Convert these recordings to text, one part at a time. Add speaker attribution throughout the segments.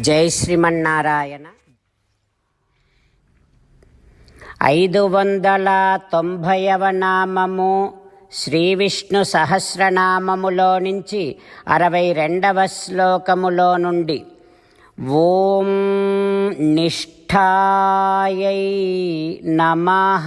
Speaker 1: జై శ్రీమన్నారాయణ. ఐదు వందల తొంభైవ నామము శ్రీ విష్ణు సహస్రనామములో నుంచి అరవై రెండవ శ్లోకములో నుండి ఓం నిష్ఠాయై నమః.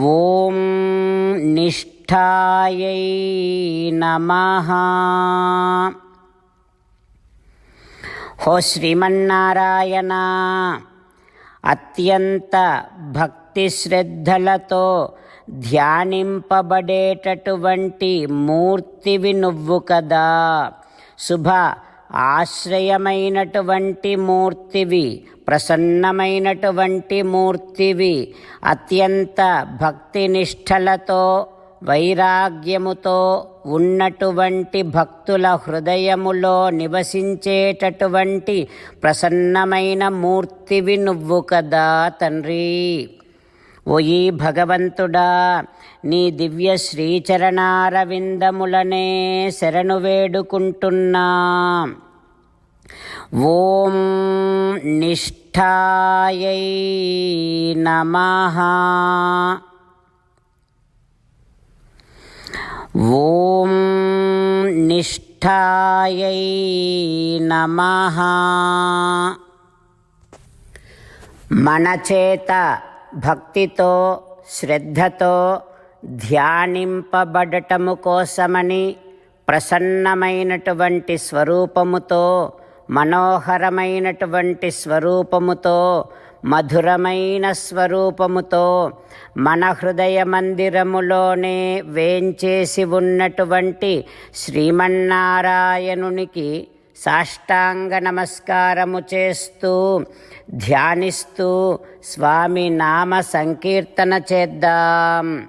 Speaker 1: ఓం నిష్ఠాయై నమః. హో శ్రీమన్నారాయణ అత్యంత భక్తి శ్రద్ధలతో ధ్యానింపబడేటటువంటి మూర్తివి నువ్వు కదా. శుభ ఆశ్రయమైనటువంటి మూర్తివి ప్రసన్నమైనటువంటి మూర్తివి అత్యంత భక్తి నిష్ఠలతో వైరాగ్యముతో ఉన్నటువంటి భక్తుల హృదయములో నివసించేటటువంటి ప్రసన్నమైన మూర్తివి నువ్వు కదా తండ్రి. ఓయి భగవంతుడా నీ దివ్య శ్రీచరణారవిందములనే శరణు వేడుకుంటున్నా. ఓం నిష్ఠాయై నమః. ఓం నిష్ఠాయై నమః. మన చేత భక్తితో శ్రద్ధతో ధ్యానింపబడటము కోసమని ప్రసన్నమైనటువంటి స్వరూపముతో మనోహరమైనటువంటి స్వరూపముతో మధురమైన స్వరూపముతో మన హృదయ మందిరములోనే వేంచేసి ఉన్నటువంటి శ్రీమన్నారాయణునికి సాష్టాంగ నమస్కారము చేస్తూ ధ్యానిస్తూ స్వామి నామ సంకీర్తన చేద్దాం.